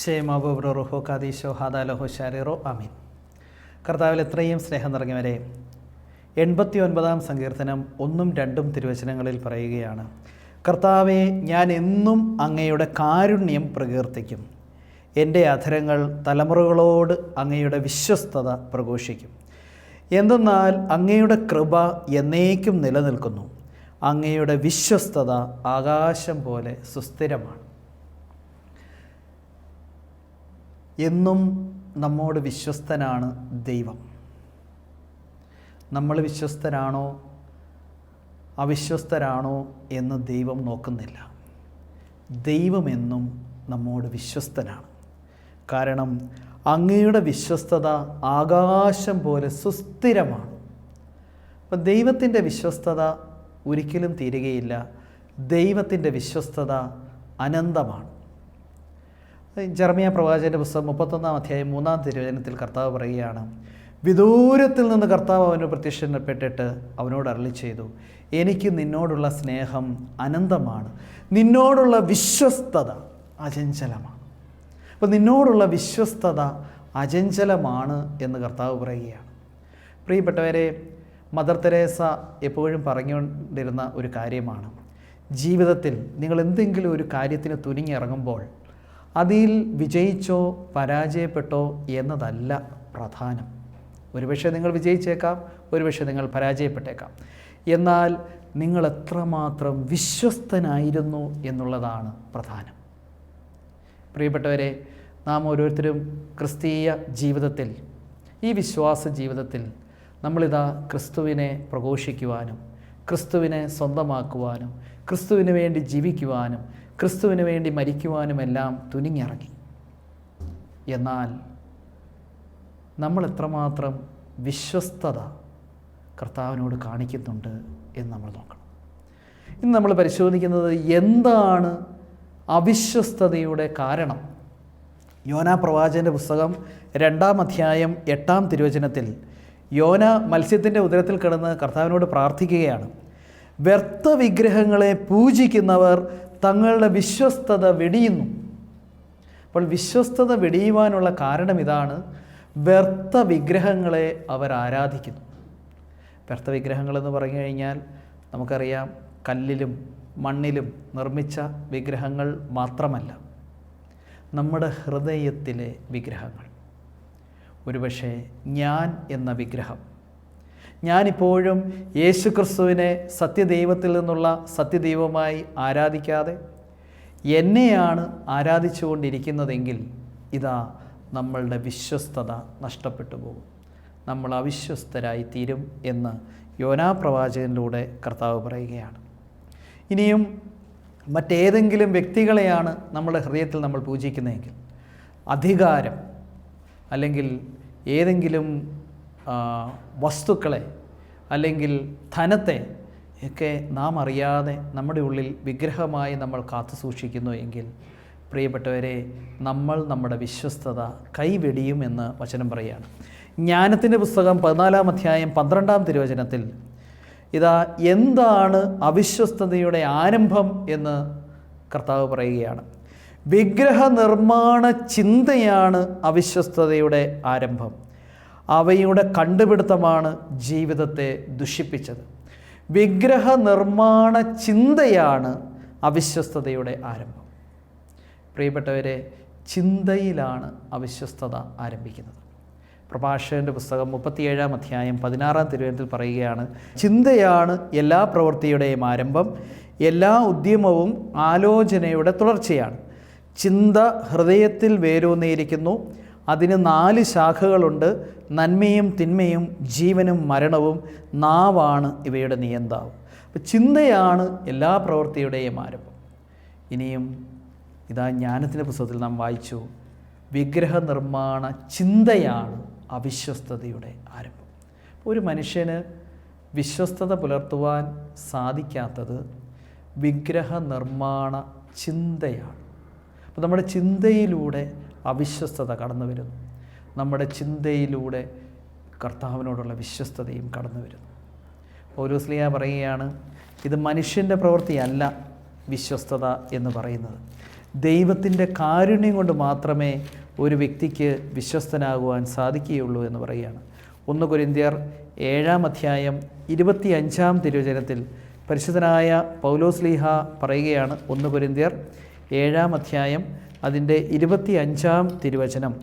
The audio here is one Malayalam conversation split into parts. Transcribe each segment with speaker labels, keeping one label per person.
Speaker 1: ക്ഷേമാബുറോ കാദീശോ ഹാദാലഹോ ഷാരിറോ അമീൻ കർത്താവിൽ എത്രയും സ്നേഹം നിറഞ്ഞവരെ എൺപത്തി ഒൻപതാം സങ്കീർത്തനം ഒന്നും രണ്ടും തിരുവചനങ്ങളിൽ പറയുകയാണ് കർത്താവെ ഞാൻ എന്നും അങ്ങയുടെ കാരുണ്യം പ്രകീർത്തിക്കും. എന്റെ അധരങ്ങൾ തലമുറകളോട് അങ്ങയുടെ വിശ്വസ്തത പ്രഘോഷിക്കും. എന്തെന്നാൽ അങ്ങയുടെ കൃപ എന്നേക്കും നിലനിൽക്കുന്നു. അങ്ങയുടെ വിശ്വസ്തത ആകാശം പോലെ സുസ്ഥിരമാണ്. എന്നും നമ്മോട് വിശ്വസ്തനാണ് ദൈവം. നമ്മൾ വിശ്വസ്തരാണോ? അവിശ്വസ്തരാണോ എന്ന് ദൈവം നോക്കുന്നില്ല. ദൈവമെന്നും നമ്മോട് വിശ്വസ്തനാണ്. കാരണം അങ്ങയുടെ വിശ്വസ്തത ആകാശം പോലെ സുസ്ഥിരമാണ്. അപ്പം ദൈവത്തിന്റെ വിശ്വസ്തത ഒരിക്കലും തീരുകയില്ല. ദൈവത്തിന്റെ വിശ്വസ്തത അനന്തമാണ്. ജർമിയ പ്രവാചകന്റെ പുസ്തകം മുപ്പത്തൊന്നാം അധ്യായം മൂന്നാം തിരുവചനത്തിൽ കർത്താവ് പറയുകയാണ് വിദൂരത്തിൽ നിന്ന് കർത്താവ് അവന് പ്രത്യക്ഷപ്പെട്ടിട്ട് അവനോട് അരളി ചെയ്തു എനിക്ക് നിന്നോടുള്ള സ്നേഹം അനന്തമാണ് നിന്നോടുള്ള വിശ്വസ്തത അചഞ്ചലമാണ്. അപ്പോൾ നിന്നോടുള്ള വിശ്വസ്തത അചഞ്ചലമാണ് എന്ന് കർത്താവ് പറയുകയാണ്. പ്രിയപ്പെട്ടവരെ മദർ തെരേസ എപ്പോഴും പറഞ്ഞുകൊണ്ടിരുന്ന ഒരു കാര്യമാണ് ജീവിതത്തിൽ നിങ്ങൾ എന്തെങ്കിലും ഒരു കാര്യത്തിന് തുനിങ്ങിറങ്ങുമ്പോൾ അതിൽ വിജയിച്ചോ പരാജയപ്പെട്ടോ എന്നതല്ല പ്രധാനം. ഒരുപക്ഷെ നിങ്ങൾ വിജയിച്ചേക്കാം ഒരുപക്ഷെ നിങ്ങൾ പരാജയപ്പെട്ടേക്കാം. എന്നാൽ നിങ്ങൾ എത്രമാത്രം വിശ്വസ്തനായിരുന്നു എന്നുള്ളതാണ് പ്രധാനം. പ്രിയപ്പെട്ടവരെ നാം ഓരോരുത്തരും ക്രിസ്തീയ ജീവിതത്തിൽ ഈ വിശ്വാസ ജീവിതത്തിൽ നമ്മളിതാ ക്രിസ്തുവിനെ പ്രഘോഷിക്കുവാനും ക്രിസ്തുവിനെ സ്വന്തമാക്കുവാനും ക്രിസ്തുവിന് വേണ്ടി ജീവിക്കുവാനും ക്രിസ്തുവിന് വേണ്ടി മരിക്കുവാനുമെല്ലാം തുനിങ്ങിറങ്ങി എന്നാൽ നമ്മൾ എത്രമാത്രം വിശ്വസ്തത കർത്താവിനോട് കാണിക്കുന്നുണ്ട് എന്ന് നമ്മൾ നോക്കണം. ഇന്ന് നമ്മൾ പരിശോധിക്കുന്നത് എന്താണ് അവിശ്വസ്തതയുടെ കാരണം? യോന പ്രവാചകന്റെ പുസ്തകം രണ്ടാം അധ്യായം എട്ടാം തിരുവചനത്തിൽ യോന മത്സ്യത്തിന്റെ ഉദരത്തിൽ കിടന്ന് കർത്താവിനോട് പ്രാർത്ഥിക്കുകയാണ്. വ്യർത്ഥ വിഗ്രഹങ്ങളെ പൂജിക്കുന്നവർ തങ്ങളുടെ വിശ്വസ്തത വെടിയുന്നു. അപ്പോൾ വിശ്വസ്തത വെടിയുവാനുള്ള കാരണം ഇതാണ് വ്യർത്ഥ വിഗ്രഹങ്ങളെ അവർ ആരാധിക്കുന്നു. വ്യർത്ഥ വിഗ്രഹങ്ങളെന്ന് പറഞ്ഞു കഴിഞ്ഞാൽ നമുക്കറിയാം കല്ലിലും മണ്ണിലും നിർമ്മിച്ച വിഗ്രഹങ്ങൾ മാത്രമല്ല നമ്മുടെ ഹൃദയത്തിലെ വിഗ്രഹങ്ങൾ. ഒരുപക്ഷെ ഞാൻ എന്ന വിഗ്രഹം ഞാനിപ്പോഴും യേശു ക്രിസ്തുവിനെ സത്യദൈവത്തിൽ നിന്നുള്ള സത്യദൈവമായി ആരാധിക്കാതെ എന്നെയാണ് ആരാധിച്ചുകൊണ്ടിരിക്കുന്നതെങ്കിൽ ഇതാ നമ്മളുടെ വിശ്വസ്തത നഷ്ടപ്പെട്ടു പോകും. നമ്മൾ അവിശ്വസ്തരായി തീരും എന്ന് യോനാ പ്രവാചകനിലൂടെ കർത്താവ് പറയുകയാണ്. ഇനിയും മറ്റേതെങ്കിലും വ്യക്തികളെയാണ് നമ്മുടെ ഹൃദയത്തിൽ നമ്മൾ പൂജിക്കുന്നതെങ്കിൽ അധികാരം അല്ലെങ്കിൽ ഏതെങ്കിലും വസ്തുക്കളെ അല്ലെങ്കിൽ ധനത്തെ ഒക്കെ നാം അറിയാതെ നമ്മുടെ ഉള്ളിൽ വിഗ്രഹമായി നമ്മൾ കാത്തു സൂക്ഷിക്കുന്നു എങ്കിൽ പ്രിയപ്പെട്ടവരെ നമ്മൾ നമ്മുടെ വിശ്വസ്തത കൈവെടിയും എന്ന് വചനം പറയുകയാണ്. ജ്ഞാനത്തിന്റെ പുസ്തകം പതിനാലാം അധ്യായം പന്ത്രണ്ടാം തിരുവചനത്തിൽ ഇതാ എന്താണ് അവിശ്വസ്തതയുടെ ആരംഭം എന്ന് കർത്താവ് പറയുകയാണ്. വിഗ്രഹ നിർമ്മാണ ചിന്തയാണ് അവിശ്വസ്തതയുടെ ആരംഭം. അവയുടെ കണ്ടുപിടുത്തമാണ് ജീവിതത്തെ ദുഷിപ്പിച്ചത്. വിഗ്രഹ നിർമ്മാണ ചിന്തയാണ് അവിശ്വസ്തതയുടെ ആരംഭം. പ്രിയപ്പെട്ടവരെ ചിന്തയിലാണ് അവിശ്വസ്തത ആരംഭിക്കുന്നത്. പ്രഭാഷകന്റെ പുസ്തകം മുപ്പത്തിയേഴാം അധ്യായം പതിനാറാം തിരുവനന്തപുരത്തിൽ പറയുകയാണ് ചിന്തയാണ് എല്ലാ പ്രവൃത്തിയുടെയും ആരംഭം എല്ലാ ഉദ്യമവും ആലോചനയുടെ തുടർച്ചയാണ്. ചിന്ത ഹൃദയത്തിൽ വേരൂന്നിയിരിക്കുന്നു അതിന് നാല് ശാഖകളുണ്ട്. നന്മയും തിന്മയും ജീവനും മരണവും നാവാണ് ഇവയുടെ നിയന്താവ്. അപ്പം ചിന്തയാണ് എല്ലാ പ്രവൃത്തിയുടെയും ആരംഭം. ഇനിയും ഇതാ ജ്ഞാനത്തിന്റെ പുസ്തകത്തിൽ നാം വായിച്ചു. വിഗ്രഹ നിർമ്മാണ ചിന്തയാണ് അവിശ്വസ്തതയുടെ ആരംഭം. ഒരു മനുഷ്യന് വിശ്വസ്തത പുലർത്തുവാൻ സാധിക്കാത്തത് വിഗ്രഹ നിർമ്മാണ ചിന്തയാണ്. അപ്പോൾ നമ്മുടെ ചിന്തയിലൂടെ അവിശ്വസ്തത കടന്നു വരുന്നു. നമ്മുടെ ചിന്തയിലൂടെ കർത്താവിനോടുള്ള വിശ്വസ്തതയും കടന്നു വരുന്നു. പൗലോസ്ലിയ പറയുകയാണ് ഇത് മനുഷ്യന്റെ പ്രവൃത്തിയല്ല വിശ്വസ്തത എന്ന് പറയുന്നത്. ദൈവത്തിന്റെ കാരുണ്യം കൊണ്ട് മാത്രമേ ഒരു വ്യക്തിക്ക് വിശ്വസ്തനാകുവാൻ സാധിക്കുകയുള്ളൂ എന്ന് പറയുകയാണ്. ഒന്ന് കുരിന്തിയർ ഏഴാം അധ്യായം ഇരുപത്തി അഞ്ചാം തിരുവചനത്തിൽ പരിശുദ്ധനായ പൗലോസ്ലീഹ പറയുകയാണ് ഒന്ന് കുരിന്തിയർ ഏഴാം അധ്യായം അതിന്റെ ഇരുപത്തി അഞ്ചാം തിരുവചനം.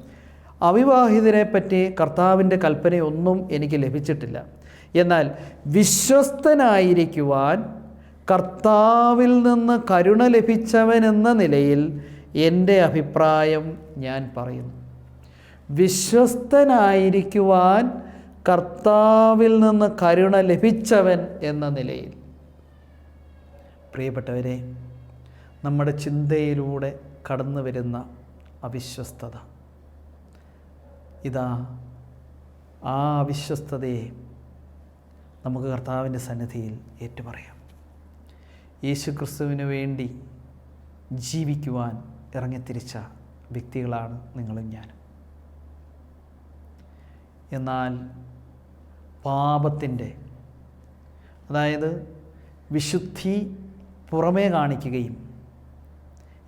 Speaker 1: അവിവാഹിതരെ പറ്റി കർത്താവിന്റെ കൽപ്പനയൊന്നും എനിക്ക് ലഭിച്ചിട്ടില്ല. എന്നാൽ വിശ്വസ്തനായിരിക്കുവാൻ കർത്താവിൽ നിന്ന് കരുണ ലഭിച്ചവനെന്ന നിലയിൽ എന്റെ അഭിപ്രായം ഞാൻ പറയുന്നു. വിശ്വസ്തനായിരിക്കുവാൻ കർത്താവിൽ നിന്ന് കരുണ ലഭിച്ചവൻ എന്ന നിലയിൽ. പ്രിയപ്പെട്ടവരെ നമ്മുടെ ചിന്തയിലൂടെ കടന്നു വരുന്ന അവിശ്വസ്തത. ഇതാ ആ അവിശ്വസ്തതയെ നമുക്ക് കർത്താവിന്റെ സന്നിധിയിൽ ഏറ്റുപറയാം. യേശു ക്രിസ്തുവിന് വേണ്ടി ജീവിക്കുവാൻ ഇറങ്ങിത്തിരിച്ച വ്യക്തികളാണ് നിങ്ങളും ഞാനും. എന്നാൽ പാപത്തിന്റെ അതായത് വിശുദ്ധി പുറമേ കാണിക്കുകയും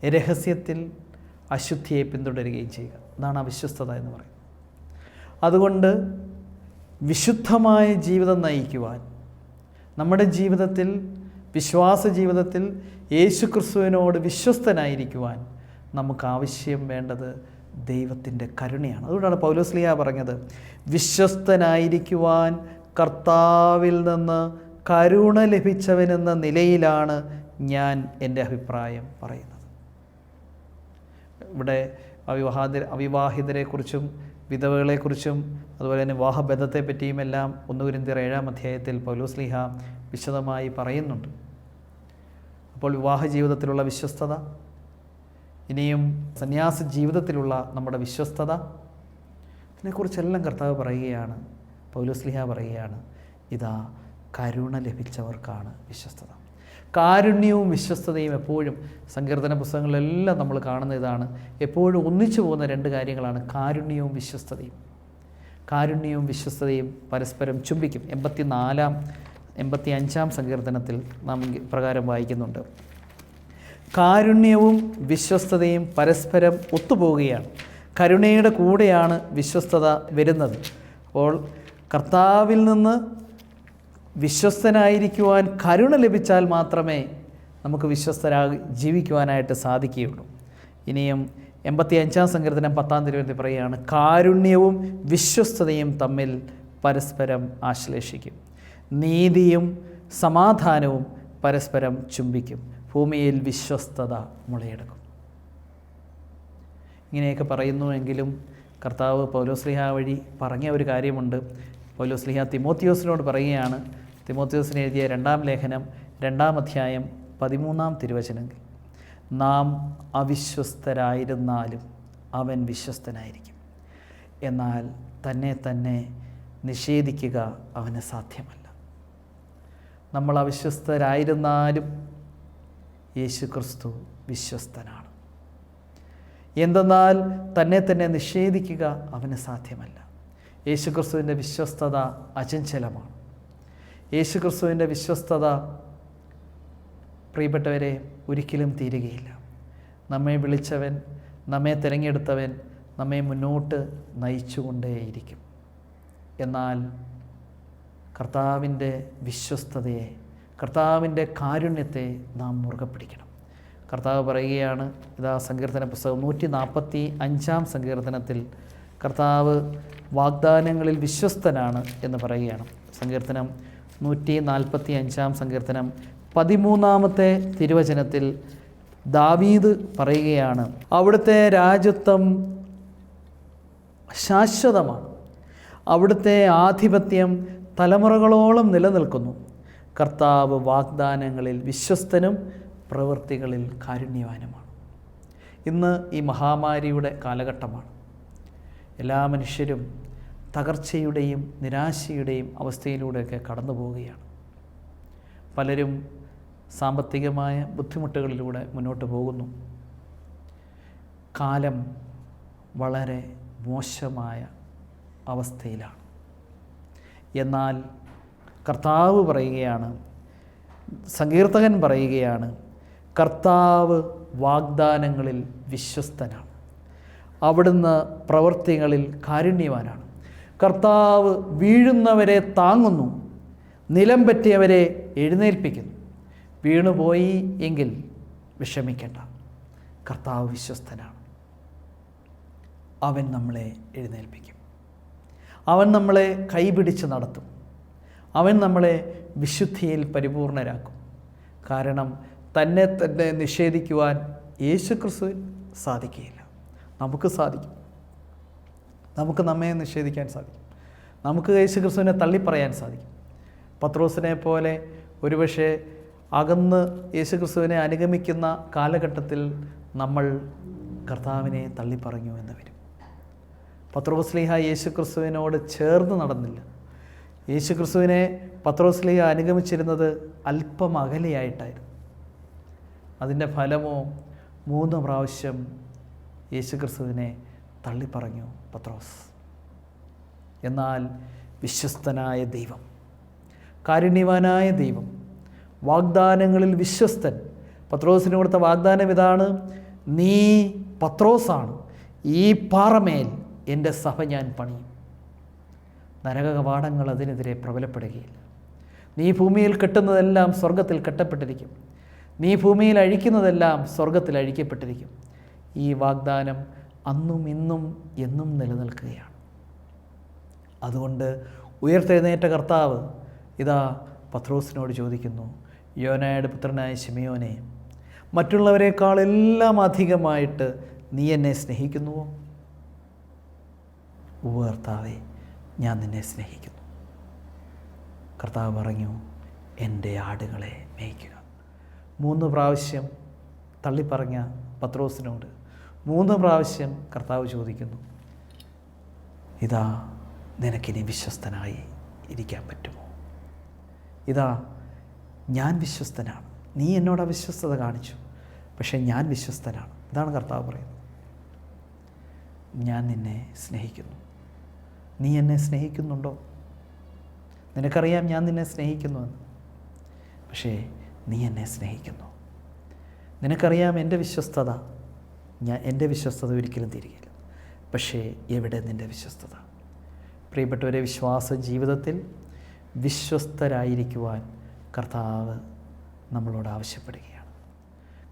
Speaker 1: രഹസ്യത്തിൽ അശുദ്ധിയെ പിന്തുടരുകയും ചെയ്യുക. അതാണ് അവിശ്വസ്തത എന്ന് പറയുന്നത്. അതുകൊണ്ട് വിശുദ്ധമായ ജീവിതം നയിക്കുവാൻ നമ്മുടെ ജീവിതത്തിൽ വിശ്വാസ ജീവിതത്തിൽ യേശു ക്രിസ്തുവിനോട് വിശ്വസ്തനായിരിക്കുവാൻ നമുക്ക് ആവശ്യം വേണ്ടത് ദൈവത്തിന്റെ കരുണയാണ്. അതുകൊണ്ടാണ് പൗലോസ്ലിയ പറഞ്ഞത് വിശ്വസ്തനായിരിക്കുവാൻ കർത്താവിൽ നിന്ന് കരുണ ലഭിച്ചവനെന്ന നിലയിലാണ് ഞാൻ എന്റെ അഭിപ്രായം പറയുന്നത്. ഇവിടെ അവിവാഹിത അവിവാഹിതരെക്കുറിച്ചും വിധവകളെക്കുറിച്ചും അതുപോലെ തന്നെ വിവാഹബന്ധത്തെ പറ്റിയും എല്ലാം ഒന്ന് കുരിന്തിയർ ഏഴാം അധ്യായത്തിൽ പൗലോസ്ലിഹ വിശദമായി പറയുന്നുണ്ട്. അപ്പോൾ വിവാഹ ജീവിതത്തിലുള്ള വിശ്വസ്തത ഇനിയും സന്യാസ ജീവിതത്തിലുള്ള നമ്മുടെ വിശ്വസ്തത ഇതിനെക്കുറിച്ചെല്ലാം കർത്താവ് പറയുകയാണ് പൗലോസ്ലിഹ പറയുകയാണ് ഇതാ കരുണ ലഭിച്ചവർക്കാണ് വിശ്വസ്തത. കാരുണ്യവും വിശ്വസ്തതയും എപ്പോഴും സങ്കീർത്തന പുസ്തകങ്ങളിലെല്ലാം നമ്മൾ കാണുന്ന ഇതാണ്. എപ്പോഴും ഒന്നിച്ചു പോകുന്ന രണ്ട് കാര്യങ്ങളാണ് കാരുണ്യവും വിശ്വസ്തതയും. കാരുണ്യവും വിശ്വസ്തതയും പരസ്പരം ചുംബിക്കും. എൺപത്തി നാലാം എൺപത്തി അഞ്ചാം സങ്കീർത്തനത്തിൽ നാം പ്രകാരം വായിക്കുന്നുണ്ട്. കാരുണ്യവും വിശ്വസ്തതയും പരസ്പരം ഒത്തുപോകുകയാണ് കരുണയുടെ കൂടെയാണ് വിശ്വസ്തത വരുന്നത്. അപ്പോൾ കർത്താവിൽ നിന്ന് വിശ്വസ്തനായിരിക്കുവാൻ കരുണ ലഭിച്ചാൽ മാത്രമേ നമുക്ക് വിശ്വസ്തരാ ജീവിക്കുവാനായിട്ട് സാധിക്കുകയുള്ളൂ. ഇനിയും എൺപത്തി അഞ്ചാം സങ്കീർത്തനം പത്താം തിരുവനന്തപുരത്ത് പറയുകയാണ് കാരുണ്യവും വിശ്വസ്തതയും തമ്മിൽ പരസ്പരം ആശ്ലേഷിക്കും. നീതിയും സമാധാനവും പരസ്പരം ചുംബിക്കും. ഭൂമിയിൽ വിശ്വസ്തത മുളയെടുക്കും. ഇങ്ങനെയൊക്കെ പറയുന്നുവെങ്കിലും കർത്താവ് പൗലോസ്ലിഹ വഴി പറഞ്ഞ ഒരു കാര്യമുണ്ട്. പൗലോസ്ലിഹ തിമോത്തിയോസിനോട് പറയുകയാണ് തിമോത്തിയോസിന് എഴുതിയ രണ്ടാം ലേഖനം രണ്ടാം അധ്യായം പതിമൂന്നാം തിരുവചനം നാം അവിശ്വസ്തരായിരുന്നാലും അവൻ വിശ്വസ്തനായിരിക്കും. എന്നാൽ തന്നെ തന്നെ നിഷേധിക്കുക അവന് സാധ്യമല്ല. നമ്മൾ അവിശ്വസ്തരായിരുന്നാലും യേശു ക്രിസ്തു വിശ്വസ്തനാണ്. എന്തെന്നാൽ തന്നെ തന്നെ നിഷേധിക്കുക അവന് സാധ്യമല്ല. യേശുക്രിസ്തുവിന്റെ വിശ്വസ്തത അചഞ്ചലമാണ്. യേശുക്രിസ്തുവിന്റെ വിശ്വസ്തത പ്രിയപ്പെട്ടവരെ ഒരിക്കലും തീരുകയില്ല. നമ്മെ വിളിച്ചവൻ നമ്മെ തിരഞ്ഞെടുത്തവൻ നമ്മെ മുന്നോട്ട് നയിച്ചുകൊണ്ടേയിരിക്കും. എന്നാൽ കർത്താവിന്റെ വിശ്വസ്തതയെ കർത്താവിന്റെ കാരുണ്യത്തെ നാം മുറുകെ പിടിക്കണം കർത്താവ് പറയുകയാണ് ഇതാ സങ്കീർത്തന പുസ്തകം നൂറ്റി നാൽപ്പത്തി അഞ്ചാം സങ്കീർത്തനത്തിൽ കർത്താവ് വാഗ്ദാനങ്ങളിൽ വിശ്വസ്തനാണ് എന്ന് പറയുകയാണ്. സങ്കീർത്തനം നൂറ്റി നാൽപ്പത്തി അഞ്ചാം സങ്കീർത്തനം. പതിമൂന്നാമത്തെ തിരുവചനത്തിൽ ദാവീദ് പറയുകയാണ് അവിടുത്തെ രാജ്യത്വം ശാശ്വതമാണ്. അവിടുത്തെ ആധിപത്യം തലമുറകളോളം നിലനിൽക്കുന്നു. കർത്താവ് വാഗ്ദാനങ്ങളിൽ വിശ്വസ്തനും പ്രവൃത്തികളിൽ കാരുണ്യവാനുമാണ്. ഇന്ന് ഈ മഹാമാരിയുടെ കാലഘട്ടമാണ്. എല്ലാ മനുഷ്യരും തകർച്ചയുടെയും നിരാശയുടെയും അവസ്ഥയിലൂടെയൊക്കെ കടന്നു പോവുകയാണ്. പലരും സാമ്പത്തികമായ ബുദ്ധിമുട്ടുകളിലൂടെ മുന്നോട്ട് പോകുന്നു. കാലം വളരെ മോശമായ അവസ്ഥയിലാണ്. എന്നാൽ കർത്താവ് പറയുകയാണ് സങ്കീർത്തകൻ പറയുകയാണ് കർത്താവ് വാഗ്ദാനങ്ങളിൽ വിശ്വസ്തനാണ്. അവിടുന്ന് പ്രവൃത്തികളിൽ കാരുണ്യവാനാണ്. കർത്താവ് വീഴുന്നവരെ താങ്ങുന്നു നിലം പറ്റിയവരെ എഴുന്നേൽപ്പിക്കുന്നു. വീണുപോയി എങ്കിൽ വിഷമിക്കേണ്ട. കർത്താവ് വിശ്വസ്തനാണ്. അവൻ നമ്മളെ എഴുന്നേൽപ്പിക്കും. അവൻ നമ്മളെ കൈപിടിച്ച് നടത്തും. അവൻ നമ്മളെ വിശുദ്ധിയിൽ പരിപൂർണരാക്കും. കാരണം തന്നെ തന്നെ നിഷേധിക്കുവാൻ യേശുക്രിസ്തുവിന് സാധിക്കുകയില്ല. നമുക്ക് സാധിക്കും. നമുക്ക് നമ്മെ നിഷേധിക്കാൻ സാധിക്കും. നമുക്ക് യേശുക്രിസ്തുവിനെ തള്ളിപ്പറയാൻ സാധിക്കും. പത്രോസിനെ പോലെ ഒരുപക്ഷെ അകന്ന് യേശുക്രിസ്തുവിനെ അനുഗമിക്കുന്ന കാലഘട്ടത്തിൽ നമ്മൾ കർത്താവിനെ തള്ളിപ്പറഞ്ഞു എന്ന് വരും. പത്രോസ്ലിഹ യേശുക്രിസ്തുവിനോട് ചേർന്ന് നടന്നില്ല. യേശുക്രിസ്തുവിനെ പത്രോസ്ലിഹ അനുഗമിച്ചിരുന്നത് അല്പം അകലെയായിട്ടായിരുന്നു. അതിന്റെ ഫലമോ മൂന്ന് പ്രാവശ്യം യേശുക്രിസ്തുവിനെ തള്ളിപ്പറഞ്ഞു പത്രോസ് എന്നാൽ വിശ്വസ്തനായ ദൈവം കാരുണ്യവാനായ ദൈവം വാഗ്ദാനങ്ങളിൽ വിശ്വസ്തൻ പത്രോസിന് കൊടുത്ത വാഗ്ദാനം ഇതാണ് നീ പത്രോസാണ് ഈ പാറമേൽ എന്റെ സഭ ഞാൻ പണിയും. നരക കവാടങ്ങൾ അതിനെതിരെ പ്രബലപ്പെടുകയില്ല. നീ ഭൂമിയിൽ കെട്ടുന്നതെല്ലാം സ്വർഗത്തിൽ കെട്ടപ്പെട്ടിരിക്കും. നീ ഭൂമിയിൽ അഴിക്കുന്നതെല്ലാം സ്വർഗത്തിൽ അഴിക്കപ്പെട്ടിരിക്കും. ഈ വാഗ്ദാനം അന്നും ഇന്നും എന്നും നിലനിൽക്കുകയാണ്. അതുകൊണ്ട് ഉയർത്തെഴുന്നേറ്റ കർത്താവ് ഇതാ പത്രോസിനോട് ചോദിക്കുന്നു യോനയുടെ പുത്രനായ ശിമയോനെ മറ്റുള്ളവരെക്കാൾ എല്ലാം അധികമായിട്ട് നീ എന്നെ സ്നേഹിക്കുന്നുവോ? ഉപകർത്താവെ ഞാൻ നിന്നെ സ്നേഹിക്കുന്നു. കർത്താവ് പറഞ്ഞു എന്റെ ആടുകളെ മേയ്ക്കുക. മൂന്ന് പ്രാവശ്യം തള്ളിപ്പറഞ്ഞ പത്രോസിനോട് മൂന്ന് പ്രാവശ്യം കർത്താവ് ചോദിക്കുന്നു ഇതാ നിനക്കിനി വിശ്വസ്തനായി ഇരിക്കാൻ പറ്റുമോ? ഇതാ ഞാൻ വിശ്വസ്തനാണ്. നീ എന്നോട് അവിശ്വസ്തത കാണിച്ചു പക്ഷേ ഞാൻ വിശ്വസ്തനാണ്. ഇതാണ് കർത്താവ് പറയുന്നത്. ഞാൻ നിന്നെ സ്നേഹിക്കുന്നു. നീ എന്നെ സ്നേഹിക്കുന്നുണ്ടോ? നിനക്കറിയാം ഞാൻ നിന്നെ സ്നേഹിക്കുന്നുവെന്ന് പക്ഷേ നീ എന്നെ സ്നേഹിക്കുന്നു. നിനക്കറിയാം എന്റെ വിശ്വസ്തത ഞാൻ എന്റെ വിശ്വസ്തത ഒരിക്കലും തിരികില്ല പക്ഷേ എവിടെ നിന്റെ വിശ്വസ്തത? പ്രിയപ്പെട്ടവരെ വിശ്വാസ ജീവിതത്തിൽ വിശ്വസ്തരായിരിക്കുവാൻ കർത്താവ് നമ്മളോട് ആവശ്യപ്പെടുകയാണ്.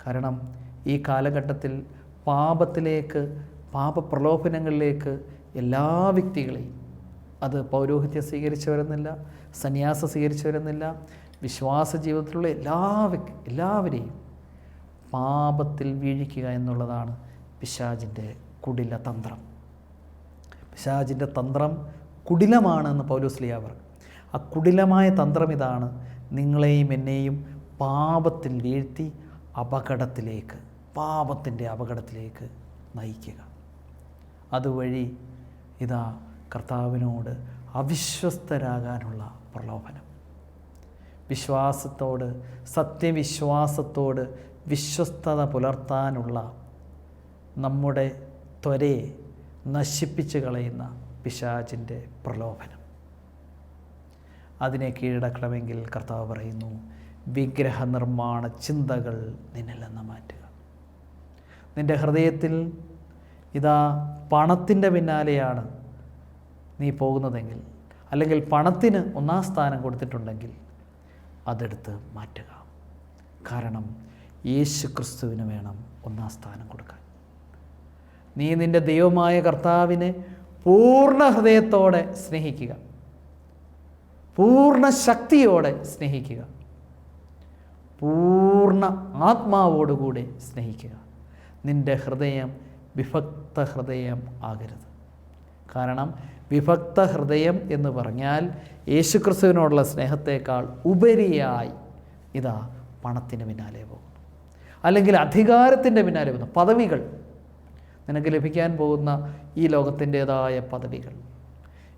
Speaker 1: കാരണം ഈ കാലഘട്ടത്തിൽ പാപത്തിലേക്ക് പാപപ്രലോഭനങ്ങളിലേക്ക് എല്ലാ വ്യക്തികളെയും അത് പൗരോഹിത്യം സ്വീകരിച്ചവരെന്നില്ല സന്യാസം സ്വീകരിച്ചവരെന്നില്ല വിശ്വാസ ജീവിതത്തിലുള്ള എല്ലാ എല്ലാവരെയും പാപത്തിൽ വീഴിക്കുക എന്നുള്ളതാണ് പിശാജിന്റെ കുടില തന്ത്രം. പിശാജിന്റെ തന്ത്രം കുടിലമാണെന്ന് പൗലോസ്ലിയ പറഞ്ഞു ആ കുടിലമായ തന്ത്രം ഇതാണ് നിങ്ങളെയും എന്നെയും പാപത്തിൽ വീഴ്ത്തി അപകടത്തിലേക്ക് പാപത്തിന്റെ അപകടത്തിലേക്ക് നയിക്കുക. അതുവഴി ഇതാ കർത്താവിനോട് അവിശ്വസ്തരാകാനുള്ള പ്രലോഭനം. വിശ്വാസത്തോട് സത്യവിശ്വാസത്തോട് വിശ്വസ്തത പുലർത്താനുള്ള നമ്മുടെ ത്വരയെ നശിപ്പിച്ച് കളയുന്ന പിശാചിന്റെ പ്രലോഭനം. അതിനെ കീഴടക്കണമെങ്കിൽ കർത്താവ് പറയുന്നു വിഗ്രഹ നിർമ്മാണ ചിന്തകൾ നിന്നില്ലെന്ന് നിന്ന് മാറ്റുക. നിന്റെ ഹൃദയത്തിൽ ഇതാ പണത്തിന്റെ പിന്നാലെയാണ് നീ പോകുന്നതെങ്കിൽ അല്ലെങ്കിൽ പണത്തിന് ഒന്നാം സ്ഥാനം കൊടുത്തിട്ടുണ്ടെങ്കിൽ അതെടുത്ത് മാറ്റുക. കാരണം യേശു ക്രിസ്തുവിന് വേണം ഒന്നാം സ്ഥാനം കൊടുക്കാൻ. നീ നിന്റെ ദൈവമായ കർത്താവിനെ പൂർണ ഹൃദയത്തോടെ സ്നേഹിക്കുക. പൂർണ ശക്തിയോടെ സ്നേഹിക്കുക. പൂർണ ആത്മാവോടുകൂടി സ്നേഹിക്കുക. നിന്റെ ഹൃദയം വിഭക്ത ഹൃദയം ആകരുത്. കാരണം വിഭക്ത ഹൃദയം എന്ന് പറഞ്ഞാൽ യേശുക്രിസ്തുവിനോടുള്ള സ്നേഹത്തേക്കാൾ ഉപരിയായി ഇതാ പണത്തിന് പിന്നാലെ പോകുന്നു അല്ലെങ്കിൽ അധികാരത്തിന്റെ പിന്നാലെ പോകുന്നു പദവികൾ. നിനക്ക് ലഭിക്കാൻ പോകുന്ന ഈ ലോകത്തിന്റേതായ പദവികൾ.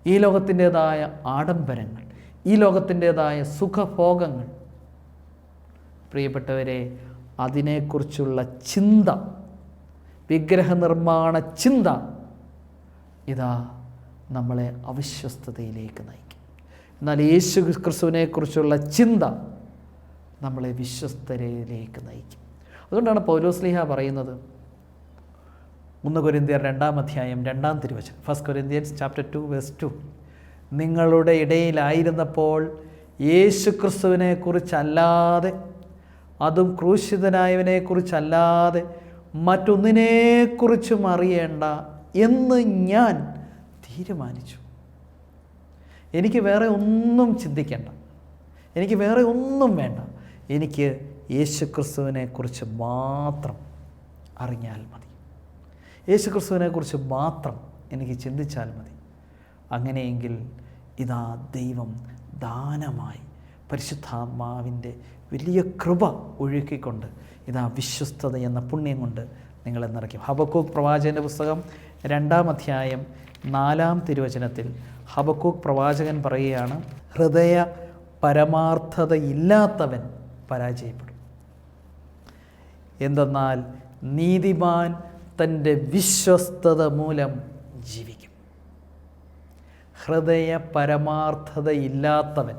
Speaker 1: ഈ ലോകത്തിന്റേതായ ആഡംബരങ്ങൾ. ഈ ലോകത്തിന്റേതായ സുഖഭോഗങ്ങൾ. പ്രിയപ്പെട്ടവരെ അതിനെക്കുറിച്ചുള്ള ചിന്ത വിഗ്രഹ നിർമ്മാണ ചിന്ത ഇതാ നമ്മളെ അവിശ്വസ്തതയിലേക്ക് നയിക്കും. എന്നാൽ യേശു ക്രിസ്തുവിനെക്കുറിച്ചുള്ള ചിന്ത നമ്മളെ വിശ്വസ്തരയിലേക്ക് നയിക്കും. അതുകൊണ്ടാണ് പൗലോസ്ലിഹ പറയുന്നത്. ഒന്ന് കൊരിന്തിയർ രണ്ടാം അധ്യായം രണ്ടാം തിരുവചനം. First Corinthians chapter two verse two നിങ്ങളുടെ ഇടയിലായിരുന്നപ്പോൾ യേശു ക്രിസ്തുവിനെ കുറിച്ചല്ലാതെ അതും ക്രൂശിതനായവനെക്കുറിച്ചല്ലാതെ മറ്റൊന്നിനെക്കുറിച്ചും അറിയേണ്ട എന്ന് ഞാൻ തീരുമാനിച്ചു. എനിക്ക് വേറെ ഒന്നും ചിന്തിക്കേണ്ട. എനിക്ക് വേറെ ഒന്നും വേണ്ട. എനിക്ക് യേശുക്രിസ്തുവിനെ കുറിച്ച് മാത്രം അറിഞ്ഞാൽ മതി. യേശുക്രിസ്തുവിനെക്കുറിച്ച് മാത്രം എനിക്ക് ചിന്തിച്ചാൽ മതി. അങ്ങനെയെങ്കിൽ ഇതാ ദൈവം ദാനമായി പരിശുദ്ധാത്മാവിന്റെ വലിയ കൃപ ഒഴുക്കിക്കൊണ്ട് ഇതാ വിശ്വസ്തത എന്ന പുണ്യം കൊണ്ട് നിങ്ങളെ നിറയ്ക്കും. ഹബക്കൂക്ക് പ്രവാചകന്റെ പുസ്തകം രണ്ടാം അധ്യായം നാലാം തിരുവചനത്തിൽ ഹബക്കൂക്ക് പ്രവാചകൻ പറയുകയാണ് ഹൃദയ പരമാർത്ഥതയില്ലാത്തവൻ പരാജയപ്പെടും. എന്തെന്നാൽ നീതിമാൻ തന്റെ വിശ്വസ്തത മൂലം ജീവിക്കും. ഹൃദയ പരമാർത്ഥതയില്ലാത്തവൻ.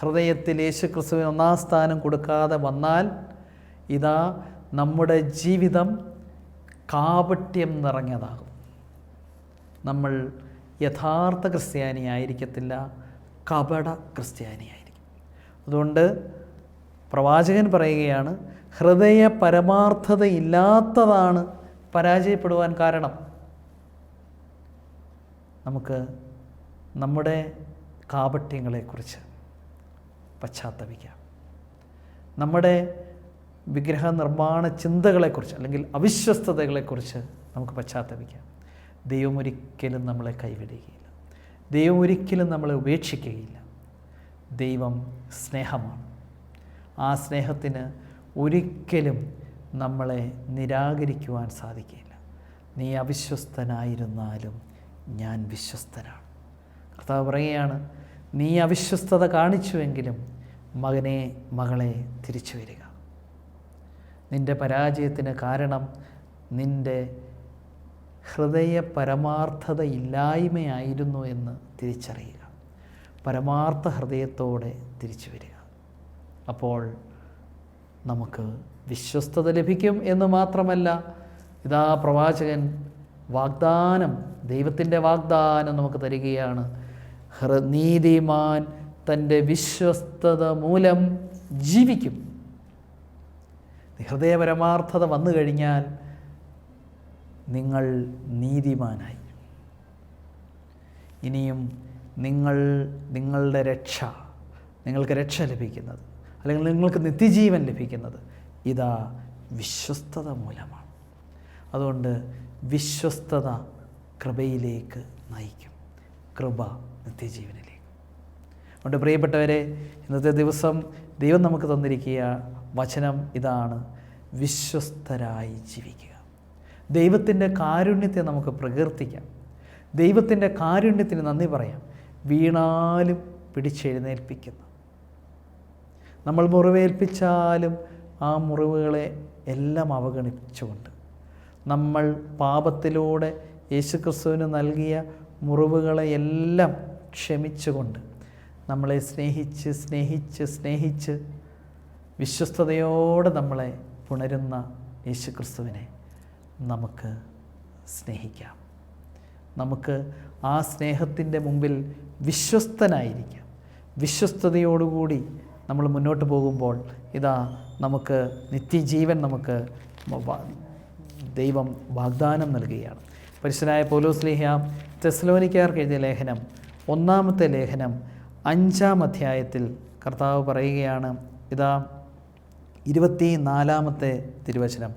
Speaker 1: ഹൃദയത്തിൽ യേശുക്രിസ്തുവിന് ഒന്നാം സ്ഥാനം കൊടുക്കാതെ വന്നാൽ ഇതാ നമ്മുടെ ജീവിതം കാപട്യം നിറഞ്ഞതാകും. നമ്മൾ യഥാർത്ഥ ക്രിസ്ത്യാനി ആയിരിക്കത്തില്ല കപട ക്രിസ്ത്യാനിയായിരിക്കും. അതുകൊണ്ട് പ്രവാചകൻ പറയുകയാണ് ഹൃദയ പരമാർത്ഥതയില്ലാത്തതാണ് പരാജയപ്പെടുവാൻ കാരണം. നമുക്ക് നമ്മുടെ കാപട്യങ്ങളെക്കുറിച്ച് പശ്ചാത്തപിക്കാം. നമ്മുടെ വിഗ്രഹ നിർമ്മാണ ചിന്തകളെക്കുറിച്ച് അല്ലെങ്കിൽ അവിശ്വസ്തതകളെക്കുറിച്ച് നമുക്ക് പശ്ചാത്തപിക്കാം. ദൈവം ഒരിക്കലും നമ്മളെ കൈവിടുകയില്ല. ദൈവം ഒരിക്കലും നമ്മളെ ഉപേക്ഷിക്കുകയില്ല. ദൈവം സ്നേഹമാണ്. ആ സ്നേഹത്തിന് ഒരിക്കലും നമ്മളെ നിരാകരിക്കുവാൻ സാധിക്കില്ല നീ അവിശ്വസ്തനായിരുന്നാലും ഞാൻ വിശ്വസ്തനാണ്. കർത്താവ് പറയുകയാണ് നീ അവിശ്വസ്തത കാണിച്ചുവെങ്കിലും മകനെ മകളെ തിരിച്ചു വരിക. നിന്റെ പരാജയത്തിന് കാരണം നിന്റെ ഹൃദയ പരമാർത്ഥത ഇല്ലായ്മയായിരുന്നു എന്ന് തിരിച്ചറിയുക. പരമാർത്ഥ ഹൃദയത്തോടെ തിരിച്ചു വരിക. അപ്പോൾ നമുക്ക് വിശ്വസ്തത ലഭിക്കും എന്ന് മാത്രമല്ല ഇതാ പ്രവാചകൻ വാഗ്ദാനം ദൈവത്തിന്റെ വാഗ്ദാനം നമുക്ക് തരികയാണ്. ഹൃനീതിമാൻ തന്റെ വിശ്വസ്തത മൂലം ജീവിക്കും. ഹൃദയപരമാർത്ഥത വന്നു കഴിഞ്ഞാൽ നിങ്ങൾ നീതിമാനായി. ഇനിയും നിങ്ങൾ നിങ്ങളുടെ രക്ഷ നിങ്ങൾക്ക് രക്ഷ ലഭിക്കുന്നത് അല്ലെങ്കിൽ നിങ്ങൾക്ക് നിത്യജീവൻ ലഭിക്കുന്നത് ഇതാ വിശ്വസ്തത മൂലമാണ്. അതുകൊണ്ട് വിശ്വസ്തത കൃപയിലേക്ക് നയിക്കും. കൃപ നിത്യജീവനിലേക്ക്. അതുകൊണ്ട് പ്രിയപ്പെട്ടവരെ ഇന്നത്തെ ദിവസം ദൈവം നമുക്ക് തന്നിരിക്കുക വചനം ഇതാണ് വിശ്വസ്തരായി ജീവിക്കുക. ദൈവത്തിന്റെ കാരുണ്യത്തെ നമുക്ക് പ്രകീർത്തിക്കാം. ദൈവത്തിന്റെ കാരുണ്യത്തിന് നന്ദി പറയാം. വീണാലും പിടിച്ചെഴുന്നേൽപ്പിക്കുന്ന. നമ്മൾ മുറിവേൽപ്പിച്ചാലും ആ മുറിവുകളെ എല്ലാം അവഗണിച്ചുകൊണ്ട് നമ്മൾ പാപത്തിലൂടെ യേശുക്രിസ്തുവിന് നൽകിയ മുറിവുകളെ എല്ലാം ക്ഷമിച്ചുകൊണ്ട് നമ്മളെ സ്നേഹിച്ച് സ്നേഹിച്ച് സ്നേഹിച്ച് വിശ്വസ്തയോടെ നമ്മളെ പുണരുന്ന യേശുക്രിസ്തുവിനെ നമുക്ക് സ്നേഹിക്കാം. നമുക്ക് ആ സ്നേഹത്തിന്റെ മുമ്പിൽ വിശ്വസ്തനായിരിക്കാം. വിശ്വസ്തയോടുകൂടി നമ്മൾ മുന്നോട്ട് പോകുമ്പോൾ ഇതാ നമുക്ക് നിത്യജീവൻ നമുക്ക് ദൈവം വാഗ്ദാനം നൽകുകയാണ്. പരിശുദ്ധനായ പോലോസ്ലിഹ തെസ്ലോനിക്കാർക്ക് എഴുതിയ ലേഖനം ഒന്നാമത്തെ ലേഖനം അഞ്ചാം അധ്യായത്തിൽ കർത്താവ് പറയുകയാണ് ഇതാ ഇരുപത്തി നാലാമത്തെ തിരുവചനം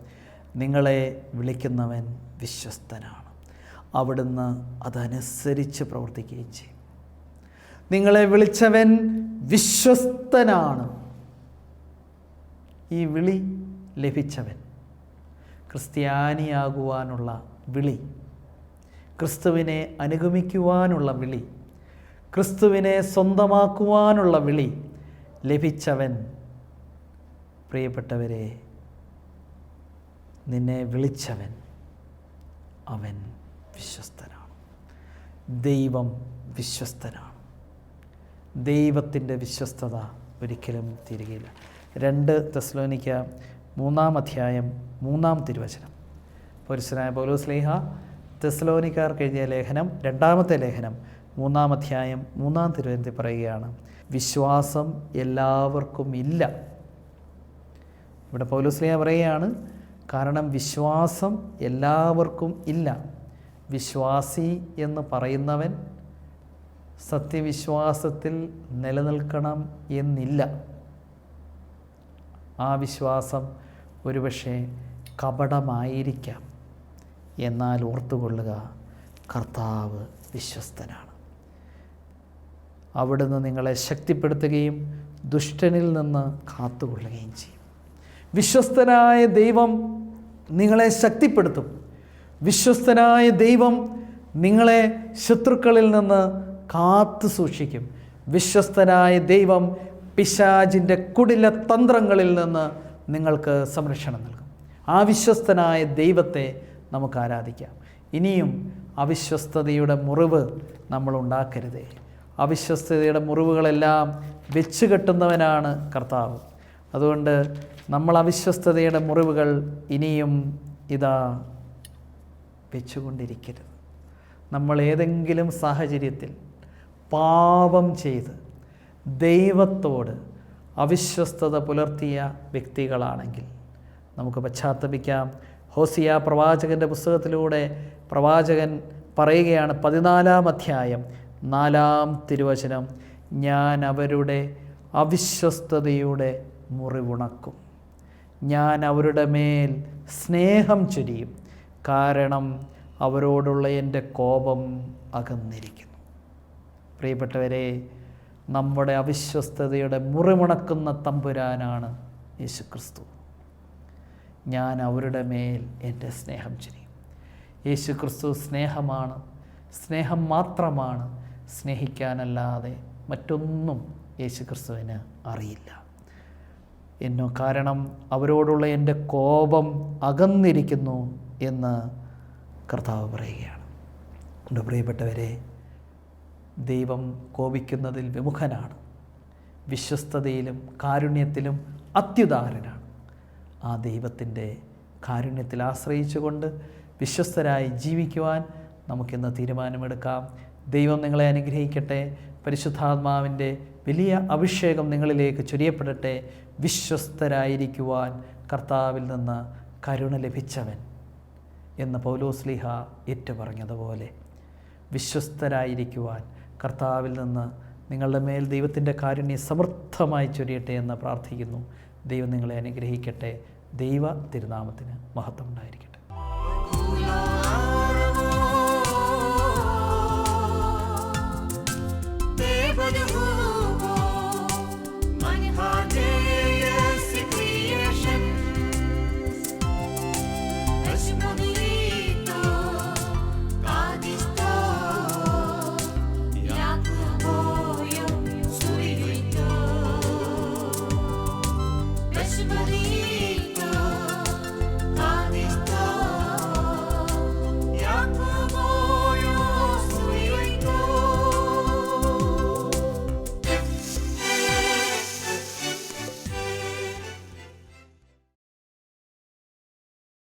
Speaker 1: നിങ്ങളെ വിളിക്കുന്നവൻ വിശ്വസ്തനാണ്. അവിടുന്ന് അതനുസരിച്ച് പ്രവർത്തിക്കുകയും ചെയ്യും. നിങ്ങളെ വിളിച്ചവൻ വിശ്വസ്തനാണ്. ഈ വിളി ലഭിച്ചവൻ. ക്രിസ്ത്യാനിയാകുവാനുള്ള വിളി. ക്രിസ്തുവിനെ അനുഗമിക്കുവാനുള്ള വിളി. ക്രിസ്തുവിനെ സ്വന്തമാക്കുവാനുള്ള വിളി ലഭിച്ചവൻ. പ്രിയപ്പെട്ടവരെ നിന്നെ വിളിച്ചവൻ അവൻ വിശ്വസ്തനാണ്. ദൈവം വിശ്വസ്തനാണ്. ദൈവത്തിന്റെ വിശ്വസ്തത ഒരിക്കലും തീരുകയില്ല. രണ്ട് തെസ്ലോനിക്ക മൂന്നാം അധ്യായം മൂന്നാം തിരുവചനം. പുരുഷനായ പൗലോസ് സ്ലേഹ തെസ്ലോനിക്കാർക്ക് എഴുതിയ ലേഖനം രണ്ടാമത്തെ ലേഖനം മൂന്നാം അധ്യായം മൂന്നാം തിരുവചനത്തിൽ പറയുകയാണ് വിശ്വാസം എല്ലാവർക്കും ഇല്ല. ഇവിടെ പൗലോസ്ലിയ പറയുകയാണ് കാരണം വിശ്വാസം എല്ലാവർക്കും ഇല്ല. വിശ്വാസി എന്ന് പറയുന്നവൻ സത്യവിശ്വാസത്തിൽ നിലനിൽക്കണം എന്നില്ല. ആ വിശ്വാസം ഒരുപക്ഷെ കപടമായിരിക്കാം. എന്നാൽ ഓർത്തുകൊള്ളുക കർത്താവ് വിശ്വസ്തനാണ്. അവിടുന്ന് നിങ്ങളെ ശക്തിപ്പെടുത്തുകയും ദുഷ്ടനിൽ നിന്ന് കാത്തുകൊള്ളുകയും ചെയ്യും. വിശ്വസ്തനായ ദൈവം നിങ്ങളെ ശക്തിപ്പെടുത്തും. വിശ്വസ്തനായ ദൈവം നിങ്ങളെ ശത്രുക്കളിൽ നിന്ന് കാത്തു സൂക്ഷിക്കും. വിശ്വസ്തനായ ദൈവം പിശാജിന്റെ കുടില തന്ത്രങ്ങളിൽ നിന്ന് നിങ്ങൾക്ക് സംരക്ഷണം നൽകും. ആ വിശ്വസ്തനായ ദൈവത്തെ നമുക്ക് ആരാധിക്കാം. ഇനിയും അവിശ്വസ്തതയുടെ മുറിവ് നമ്മൾ ഉണ്ടാക്കരുതേ. അവിശ്വസ്തതയുടെ മുറിവുകളെല്ലാം വെച്ച് കെട്ടുന്നവനാണ് കർത്താവ്. അതുകൊണ്ട് നമ്മൾ അവിശ്വസ്തതയുടെ മുറിവുകൾ ഇനിയും ഇതാ വെച്ചുകൊണ്ടിരിക്കരുത്. നമ്മൾ ഏതെങ്കിലും സാഹചര്യത്തിൽ പാപം ചെയ്ത് ദൈവത്തോട് അവിശ്വസ്തത പുലർത്തിയ വ്യക്തികളാണെങ്കിൽ നമുക്ക് പശ്ചാത്തപിക്കാം. ഹോസിയ പ്രവാചകന്റെ പുസ്തകത്തിലൂടെ പ്രവാചകൻ പറയുകയാണ് പതിനാലാം അധ്യായം നാലാം തിരുവചനം. ഞാൻ അവരുടെ അവിശ്വസ്തതയുടെ മുറിവുണക്കും. ഞാൻ അവരുടെ മേൽ സ്നേഹം ചൊരിയും. കാരണം അവരോടുള്ള എന്റെ കോപം അകന്നിരിക്കുന്നു. പ്രിയപ്പെട്ടവരെ നമ്മുടെ അവിശ്വസ്തതയുടെ മുറിമുണക്കുന്ന തമ്പുരാനാണ് യേശുക്രിസ്തു. ഞാൻ അവരുടെ മേൽ എന്റെ സ്നേഹം ചൊരിയും യേശുക്രിസ്തു സ്നേഹമാണ് സ്നേഹം മാത്രമാണ്. സ്നേഹിക്കാനല്ലാതെ മറ്റൊന്നും യേശു ക്രിസ്തുവിന് അറിയില്ല. എന്നോ കാരണം അവരോടുള്ള എന്റെ കോപം അകന്നിരിക്കുന്നു എന്ന് കർത്താവ് പറയുകയാണ്. എന്റെ പ്രിയപ്പെട്ടവരെ ദൈവം കോപിക്കുന്നതിൽ വിമുഖനാണ്. വിശ്വസ്തതയിലും കാരുണ്യത്തിലും അത്യുദാരനാണ് ആ ദൈവത്തിന്റെ കാരുണ്യത്തിൽ ആശ്രയിച്ചുകൊണ്ട് വിശ്വസ്തരായി ജീവിക്കുവാൻ നമുക്കിന്ന് തീരുമാനമെടുക്കാം. ദൈവം നിങ്ങളെ അനുഗ്രഹിക്കട്ടെ. പരിശുദ്ധാത്മാവിന്റെ വലിയ അഭിഷേകം നിങ്ങളിലേക്ക് ചൊരിയപ്പെടട്ടെ. വിശ്വസ്തരായിരിക്കുവാൻ കർത്താവിൽ നിന്ന് കരുണ ലഭിച്ചവൻ എന്ന് പൗലോസ്ലിഹ ഏറ്റുപറഞ്ഞതുപോലെ വിശ്വസ്തരായിരിക്കുവാൻ കർത്താവിൽ നിന്ന് നിങ്ങളുടെ മേൽ ദൈവത്തിന്റെ കാരുണ്യ സമൃദ്ധമായി ചൊരിയട്ടെ എന്ന് പ്രാർത്ഥിക്കുന്നു. ദൈവം നിങ്ങളെ അനുഗ്രഹിക്കട്ടെ. ദൈവ തിരുനാമത്തിന് മഹത്വം ഉണ്ടായിരിക്കട്ടെ